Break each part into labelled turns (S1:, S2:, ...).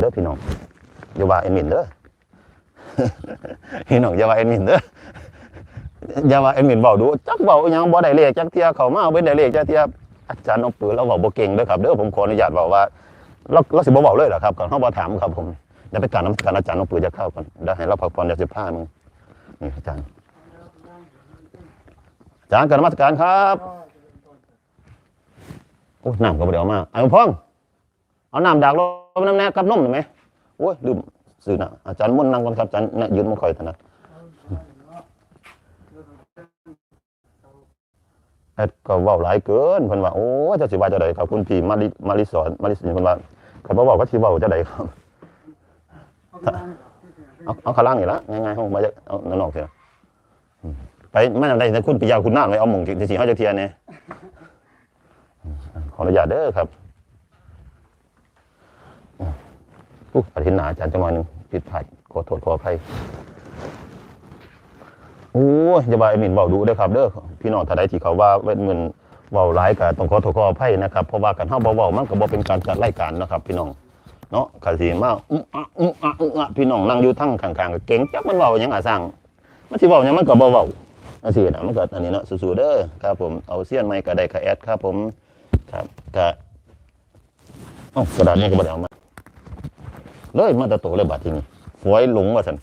S1: เด้อพี่น้องอย่าว่าเอ็นมินเด้อพี่น้องอย่าว่าเอ็นมินเด้ออย่าว่าเอ็นมินเบาดูจักเบาอหยังบ่ได้เลขจักเทียเขามาเอาไปได้เลขจักเทียอาจารย์เอาปืนแล้วเว้าบ่เก่งเด้อครับเด้อผมขออนุญาตบอกว่าเราเราสิบ่เว้าเลยเหรอครับก่อนเฮาบ่ถามครับผมเดี๋ยวไปการน้ำการอาจารย์เอาปืนจะเข้าก่อนเดี๋ยวให้เราพักผ่อนเดี๋ยวสิพามึงนี่อาจารย์อาจารย์กรนมัสการครับโอ้น้ำก็บ่ได้เอามาไอ้พ่องเอาน้ำดักลง น้ำแน่กับนมหน่อไหมโอ้ยลืมซื้อนะอาจารย์มุ่นนั่งก่อนครับอาจารย์นะยืนมาคอยถนัดแอดก็ว้าหลายเกินเพิ่นว่าโอ้ยเจะสิว่าจะไดครับคุณพี่มาริมาริสอนมาริสอนเพิ่นว่าเขาบ่เว้าก็สิว้าจะไดครับเอาเอาข้างล่างนี่ละง่ายๆเฮามาจะเอานั่นออกเถอะอืมไปมาได้แต่คุณปิยาคุณนานไว้เอาหม่องที่สิเฮาจะเทียนเนี่ยขออนุญาตเด้อครับ อู้ปฏิหนาอาจารย์จังหวะหนึงผิดพลาดขอโทษขออภัยโอ้ยอย่าบาไอ้หมิ่นเว้าดูเด้อครับเด้อพี่น้องถ้าใดที่เขาว่าเว้นเงินเว้าหลายก็ต้องขอโทษขออภัยนะครับเพราะว่ากันเฮาบ่เว้ามันก็บ่เป็นการจัดรายการนะครับ พี่น้องเนาะก็สิมาอื้ออะอื้ออะอื้ออะพี่น้องนั่งอยู่ทั้งข้างๆก็เก่งจักมันเว้าหยังอะสร้างมันสิเว้าหยังมันก็บ่เว้าจังซี่นะมันก็อันนี้เนาะสู้ๆเด้อครับผมเอาเสี้ยนไม้ก็ได้ค่ะแอดครับผมครับก็อ้ากระดาษนี่ก็บ่ได้เอามา เลยมาแตะโตเลยบัดทีนี้หวยหลงว่าซั่น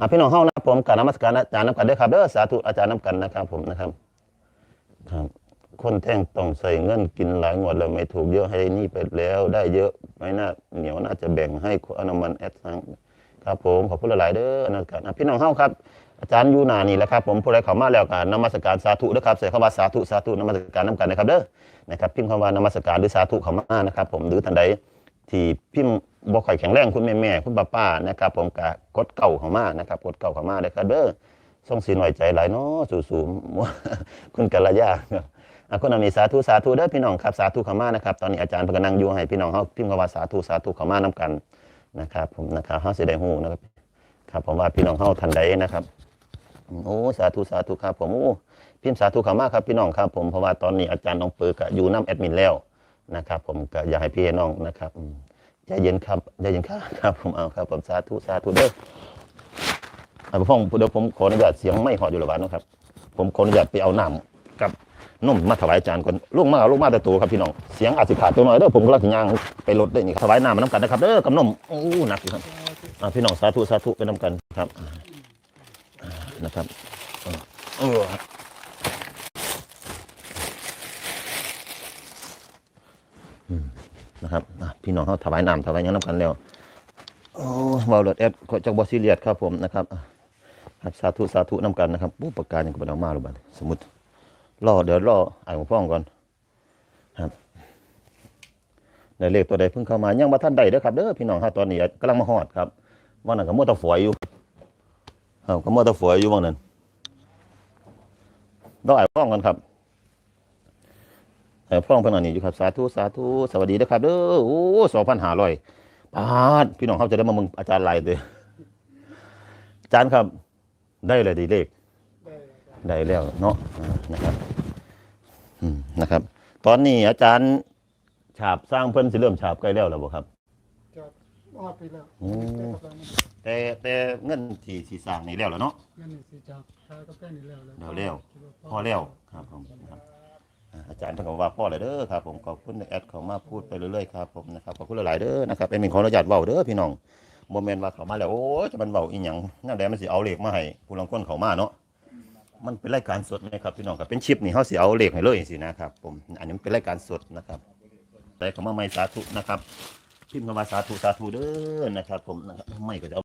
S1: อะพี่น้องเฮานะผมการนมัสการอาจารย์น้ำกันเด้อครับเด้อสาธุอาจารย์น้ำกันนะครับผมนะครับ ครับ คนแท่งต้องใส่เงินกินหลายงวดแล้วไม่ถูกเยอะให้นี่ไปแล้ว ได้เยอะไม่น่าเหนียวน่าจะแบ่งให้อนุมันแอดซังครับผมขอบคุณหลายๆเด้อนะกันอะพี่น้องเฮาครับอาจารย์อยู่นานี่แหละครับผมผู้ใดเข้ามาแล้วกันนมัสการสาธุเด้อครับใส่เข้ามาสาธุสาธุนมัสการน้ำกันนะครับเด้อนะครับพิมพ์คำว่านมัสการหรือสาธุเข้ามานะครับ ผมหรือท่านใด ที่พิมพ์บ่ค่อยแข็งแรงคุณแม่แม่ๆคุณป้าป้านะครับ ผมกะกดเก่าเข้ามานะครับกดเก่าเข้ามาได้ครับเด้อส่งสีหน่อยใจหลายเนาะสู่ๆคุณกัลยาครับคุณอามีสาธุสาธุเด้อพี่น้องครับสาธุเข้ามานะครับตอนนี้อาจารย์พกำลังอยู่ให้พี่น้องเฮาพิมพ์คำว่าสาธุสาธุเข้ามานํกันนะครับผมนะครับเฮาเสิได้ฮู้นะครับครับผมว่าพี่น้องเฮาทันใดนะครับโอ้สาธุสาธุครับผมโอ้พิมพ์สาธุเข้ามาครับพี่น้องครับผมเพราะว่าตอนนี้อาจารย์น้องเปิกอยู่น้ำแอดมินแล้ว นะครับ ผมก็อยากให้พี่น้องนะครับใจเย็นครับใจเย็นครับครับ ผมเอาครับ ผมสาธุสาธุเด้ออะพ่อเดี๋ยวผมขออนุญาตเสียงไม่หอดอยู่หรอวะนะครับ ผมขออนุญาตไปเอาน้ำกับนมมาถวายอาจารย์ก่อนลูกมาลูกมาแต่ตัวครับพี่น้องเสียงอาจสิขาดตัวหน่อยเด้อผมกำลังถึงย่างไปรถได้นี่ถวายน้ำมาน้ำกันนะครับเด้อกับนมโอ้หนักอยู่ครับอะพี่น้องสาธุสาธุไปน้ำกันครับนะครับเออเอออืม นะครับอะพี่น้องเขาถวายน้ำถวายหยังน้ำกันแล้วโอ้เบาเลือดแอดก็จากบอสิเลียดครับผมนะครับอะครับสาธุสาธุน้ำกันนะครับปุ๊บประกาศยังก็เป็นเอามาหรือเปล่าสมมติรอเดี๋ยวรออ่านของพ่องก่อนครับในเลขตัวใดเพิ่งเข้ามายังมาท่านใดเด้อครับเด้อพี่น้องฮะตอนนี้กำลังมาฮอดครับว่านั่นก็มัวแตะฝอยอยู่ครับก็มัวแตะฝอยอยู่ว่างนั้นต้องอ่านพ่องกันครับ อ่านพ่องเพิ่นอันนี้อยู่ครับสาธุสาธุสวัสดีนะครับเด้อโอ้สองพันห้าร้อยบาทพี่น้องเขาจะได้มามึงอาจารย์ไล่เด้ออาจารย์ครับ ได้เลยดีเลขได้แล้วเนาะอ่านะครับอืมนะครับ ตอนนี้อาจารย์ฉาบสร้างเพิ่นสิเริ่มฉาบใกล้แล้วหรือบ่ครับ
S2: จะออดไปแล้ว
S1: อืมแต่แต่เงินที่สิสร้างนี่แล้วแล้วเนาะ
S2: เงินนี่สิจากชายก็แป้งนี่แล้ว
S1: แล้วแล้วพอแล้วครับผมครับ อาจารย์เพิ่นก็ว่าพ่อเลยเด้อครับผมขอบคุณแอดเขามาพูดไปเรื่อยๆครับผมนะครับขอบคุณหลายๆเด้อนะครับเป็นมินขออนุญาตเว้าเด้อพี่น้องบ่แม่นว่าเขามาแล้วโอ้ยจะมันเว้าอีหยังนั่นแหละมันสิเอาเหลขมาให้ผู้ลางคนเขามาเนาะมันเป็นรายการสดนะครับพี่น้องครับเป็นชิปนี่เขาสิเอาเหลขให้เลยสินะครับผมอันนี้เป็นรายการสดนะครับแต่คำว่าไม่สาธุนะครับพิมพ์คำว่าสาธุสาธุเด้อนะครับผมไม่ก็จะ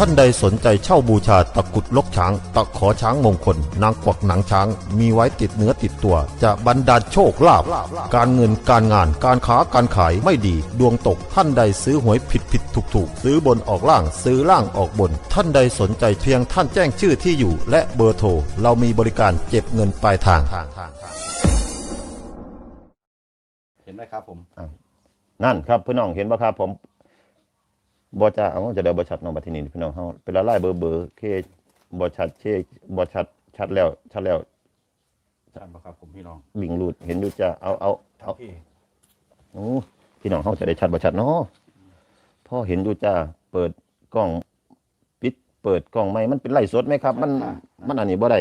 S3: ท่านใดสนใจเช่าบูชาตะกรุดลกช้าง ตะขอช้างมงคล นางกวักหนังช้าง มีไว้ติดเนื้อติดตัว จะบรรดาลโชคลาภการเงินการงานการค้าการขายไม่ดี ดวงตกท่านใดซื้อหวยผิดผิดถูกถูกซื้อบนออกล่างซื้อล่างออกบน ท่านใดสนใจเพียงท่านแจ้งชื่อที่อยู่ และเบอร์โทรเรามีบริการเก็บเงินปลายทาง
S4: เห็นไหมครับผม
S1: นั่นครับพี่น้องเห็นป่ะครับผม บอจะเอาจะเดี๋ยวบอชัดน้องบัตินีพี่น้องเขาเป็นละลายเบอร์เบอร์เคบอชัดเชบอชัดชัดแล้ว ชัดแล้ว
S4: ใช่ไหมครับผมพี่น้อง
S1: วิ่งรูดเห็นอยู่จะเอาเอาเอา
S4: พี่
S1: โอ้พี่น้องเขาจะได้ชัดบอชัดเนาะพ่อเห็นอยู่จ้าเปิดกล้องปิดเปิดกล้องไหมมันเป็นไลฟ์สดไหมครับ มันมันอันนี้บ่ได้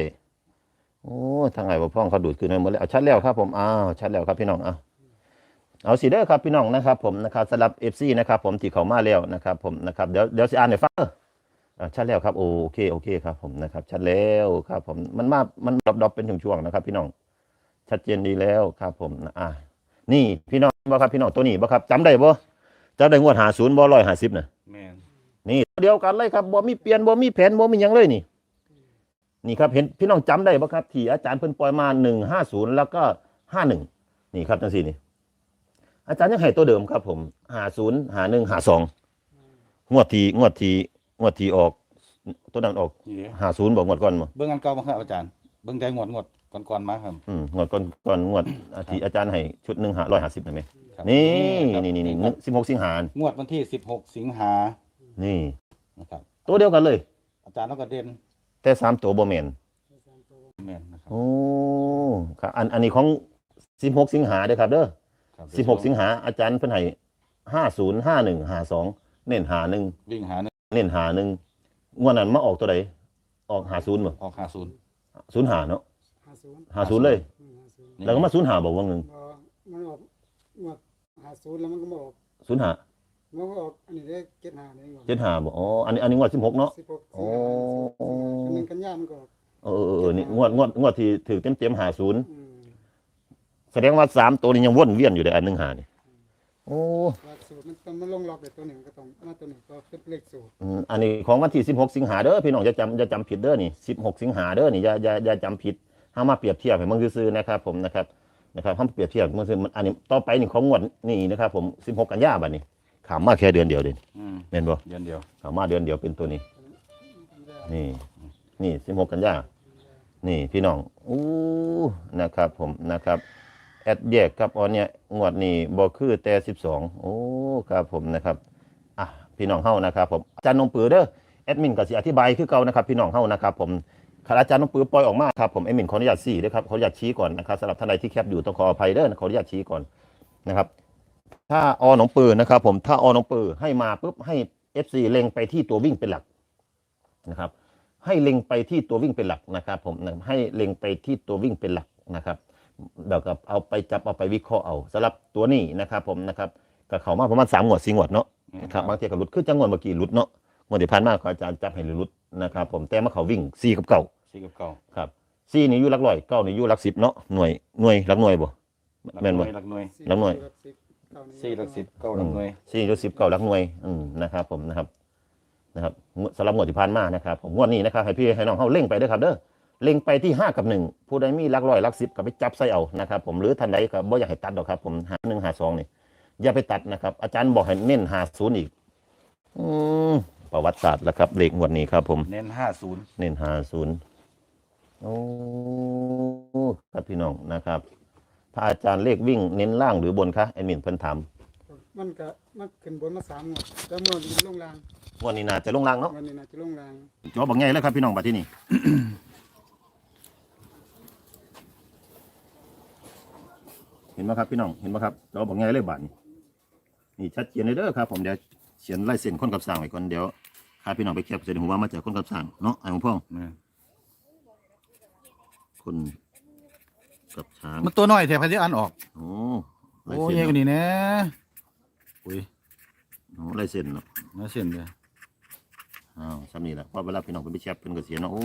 S1: โอ้ทางไหนบ่พ่องเขาดูดคืนไปหมดแล้วเอาชัดแล้วครับ ผมอ้าวชัดแล้วครับพี่น้องอะ เอาสิเด้อครับพี่น้องนะครับผมนะครับสำหรับ FC นะครับผมที่เขามาแล้วนะครับผมนะครับเดี๋ยวเดี๋ยวสิอ่านให้ฟังเด้ออ่าชัดแล้วครับโอเคโอเคครับผมนะครับชัดแล้วครับผมมันมามันดรอปๆเป็นช่วงๆนะครับ พี่น้องชัดเจนดีแล้วครับผมอ่านี่พี่น้องบ่ครับพี่น้องตัวนี้บ่ครับจำได้บ่จำได้งวด50บ่150น่ะ
S4: แม่น
S1: นี่เดียวกันเลยครับบ่มีเปลี่ยนบ่มีแผนบ่มีหยังเลยนี่ นี่ครับเห็นพี่น้องจำได้บ่ครับที่อาจารย์เพิ่นปล่อยมา150แล้วก็51นี่ครับจังซี่นี่ อาจารย์ยังให้ตัวเดิมครับ ผม50 51 52งวดที่งวดที่งวดที่ออกตัวนั้นออก
S4: นี่เด้
S1: 50บ่งวดก่อนบ่
S4: เบิ่งอันเก่าบ่ครับอาจารย์เบิ่งใจงวดงวดก่อนๆมาครับ
S1: อืมงวดก่อนก่อนงวดที่อาจารย์ให้ชุดหนึง150นั่นแหม
S4: ครับ
S1: นี่
S4: ครับ
S1: นี่นี่นี่
S4: ครับ
S1: 16สิงหาคม
S4: งวดวันที่ 16 สิงหา
S1: นี่
S4: นะครับ
S1: ตัวเดียวกันเลย
S4: อาจารย์แล้วก็เด่น
S1: แต่สามตัวบ่แม่น
S4: แม่นนะครับ
S1: โอ้ครับอันอันนี้ของ16สิงหาเด้อครับเด้อ
S4: ครับ
S1: 16สิงหาอาจารย์เพิ่นให้50 51 52เน้นหาหนึ่ง
S4: วิ่งหาหนึ่ง
S1: เน้นหาหนึ่งงวดนั้นมาออกตัวใดออก50บ่
S4: ออก50
S1: 0หาเนาะ
S2: ห้าศูนย์
S1: 50เลย
S2: อืมห้าศูนย์
S1: แล้วก็มา0หาบ่วงหนึง
S2: พอมันออกงวดห้าศูนย์แล้วมันก็มาออก
S1: 0หา
S2: มันก็ออกอันนี้ได้เจ็ดห้าเนี่ยก่อน
S1: 7หาบ่อ๋ออันนี้อันนี้งวด16เนาะ
S2: สิบหก
S1: โอ้
S2: อันหนึ่งกันยามันก็ออก
S1: เออเออเออนี่งวดงวดงวดที่ถือเต็มๆ50
S2: อืม
S1: แสดงว่าสามตัวนี้ยังวนเวียนอยู่ในอันหนึงหานี่โอ้
S2: ว่าสูตรมันต้องมันลงล็อกเด็ตัวหนึ่งก็ต้องมาตัวหนึ่งก็เป็นเลขสูตร
S1: อืมอันนี้ของวันที่16สิงหาเด้อพี่น้องอย่าจำอย่าจำผิดเด้อนี่16สิงหาเด้อนี่อย่าอย่าอย่าจำผิดห้ามมาเปรียบเทียบให้มึงซื่อๆนะครับ ผมนะครับนะครับห้ามเปรียบเทียบมึงซื่อมันอันนี้ต่อไปนี่ของงวดนี่นะครับ ผม16กันยาบัดนี้ขามมาแค่เดือนเดียวเด่น
S4: อืม
S1: แม่นบ่
S4: เดือนเดียว
S1: ขามมาเดือนเดียวเป็นตัวนี้ นี่ นี่16กันยานี่พี่น้องอู้นะครับ ผมนะครับ แอดแยกครับออนเนี่ยงวดนี้บ่คือแต่12โอ้ครับผมนะครับอะพี่น้องเฮานะครับผมอาจารย์นงปือเด้อแอดมินก็สิอธิบายคือเก่านะครับพี่น้องเฮานะครับผมคณอาจารย์นงปือปล่อยออกมาครับผมแอดมินขออนุญาตสี่ด้วยครับขออนุญาตชี้ก่อนนะครับสำหรับท่านใดที่แคปอยู่ต้องขออภัยเด้อขออนุญาตชี้ก่อนนะครับถ้าอหนองปือนะครับผมถ้าอหนองปือให้มาปุ๊บให้ FC เล็งไปที่ตัววิ่งเป็นหลักนะครับให้เล็งไปที่ตัววิ่งเป็นหลักนะครับผมให้เล็งไปที่ตัววิ่งเป็นหลักนะครับ เดี๋ยวกับเอาไปจับเอาไปวิเคราะห์เอาสำหรับตัวนี้นะครับผมนะครับกับเขามาประมาณสามงวดสี่งวดเนาะนะครับบางทีก็หลุดคือจังหวะเมื่อกี้หลุดเนาะงวดที่ผ่านมาขออาจารย์จับให้หลุดนะครับผมแต่มาเขาวิ่งสี่กับเก้า
S4: สี่กับเก่า
S1: ครับสี่นี่อยู่หลักร้อยเก้านี่อยู่หลักสิบเนาะหน่วยหน่วยหลักหน่วยบ่แม่นบ่
S4: หลักหน่วย
S1: น้ำหน่อย
S4: สี่หลักสิบเก้าหลักหน่วย
S1: สี่หรือสิบเก้าหลักหน่วยอืมนะครับผมนะครับนะครับงวดสำหรับงวดที่ผ่านมานะครับผมงวดนี้นะครับให้พี่ให้น้องเขาเล่งไปเด้วยครับเด้อ เล่งไปที่ห้ากับหนึ่งผู้ใดมีหลักร้อยหลักสิบก็ไปจับใส่เอานะครับผมหรือท่านใดก็บ่อยากให้ตัดหรอกครับ ผมหาหนึ่งหาสองนี่อย่าไปตัดนะครับ อาจารย์บอกให้เน้นหาศูนย์อีก อืมประวัติศาสตร์แล้วครับเลขงวดนี้ครับ ผม
S4: เน้นห้าศูนย์
S1: เน้นหาศูนย์โอ้ครับพี่น้องนะครับถ้าอาจารย์เลขวิ่งเน้นล่างหรือบนคะแอดมินเพิ่นถาม
S2: มันก็มันขึ้นบนมาสามงวดแล้วมันลงล่าง
S1: งวดนี้น่าจะลงล่างเนาะ
S2: วันนี้น่าจะลงล่าง
S1: จอบอกไงแล้วครับพี่น้องบัดที่นี่ เห็นไหมครับพี่น้องเห็นไหมครับจอบอกไงเลยบัดนี้นี่ชัดเจนเลยเด้อครับผมเดี๋ยวเขียนลายเส้นคนกับสร้างไว้ก่อนเดี๋ยวพาพี่น้องไปแคปเสร็จผมว่ามาจากคนกับสร้างเนาะไอ้หลวงพ่อ
S4: แม่น
S1: คนกับช้าง
S4: มันตัวน้อยแถวพันที่อันออก
S1: โอ้
S4: โอ้
S1: ลายเส้น
S4: ย
S1: เนาะ
S4: กว่านี้นะอุ้ย
S1: โอ้ลายเส้นเนาะ
S4: น่าเสียนเลย
S1: อ้าวซ้ำนี่แหละเพราะเวลาพี่น้องไปแชปเป็นก็เสียเนาะโอ้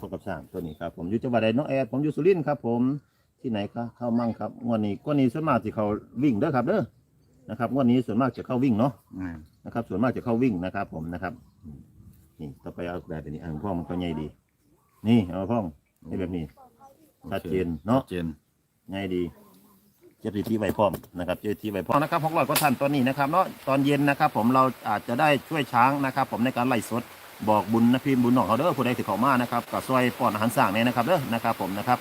S1: คนกับสร้างตัวนี้ครับผมอยู่จังหวัดใดเนาะแอดผมอยู่สุรินทร์ครับผม ที่ไหนครับเข้ามั่งครับงวดนี้งวดนี้ส่วนมากจะเขาวิ่งเด้อครับเด้อนะครับงวดนี้ส่วนมากจะเข้าวิ่งเนาะ
S4: แม่น
S1: นะครับ ส่วนมากจะเข้าวิ่งนะครับ ผมนะครับอืมนี่ต่อไปเอาแบบนี้อ่างพ่อมันก็ใหญ่ดี นี่เอาพ่องนี่แบบนี้ชัดเจนเนาะ
S4: เจน
S1: ง่ายดี เจ็บทีไว้พร้อมนะครับเจ็บทีไว้พร้อมนะครับหกร้อยกว่าท่านตอนนี้นะครับเนาะตอนเย็นนะครับ ผมเราอาจจะได้ช่วยช้างนะครับ ผมในการไล่สดบอกบุญนะพี่บุญของเขาเด้อผู้ใดที่เขามานะครับกับซอยป้อนอาหารสร้างเนี่ยนะครับเด้อนะครับผมนะครับ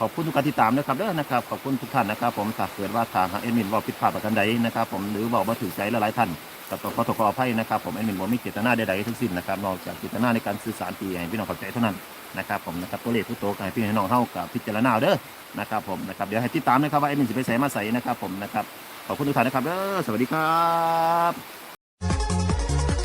S1: ขอบคุณทุกการติดตามนะครับเด้อนะครับขอบคุณทุกท่านนะครับ ผมถ้าเกิดว่าทางเอ็มินว่าผิดพลาดประการใดนะครับ ผมหรือบอกว่าถือใจหลายๆท่านก็ต้องขอโทษขออภัยนะครับผมเอ็มินว่ามีเจตนาใดๆทั้งสิ้นนะครับนอกจากเจตนาในการสื่อสารตีให้พี่น้องเข้าใจเท่านั้นนะครับผมนะครับตัวเลขทุกตัวก็ให้พี่น้องเท่ากับพิจารณาเด้อนะครับผมนะครับเดี๋ยวให้ติดตามนะครับว่าไอ้มินสิไปใส่มาใส่นะครับผมนะครับขอบคุณทุกท่านนะครับเด้อสวัสดีครับ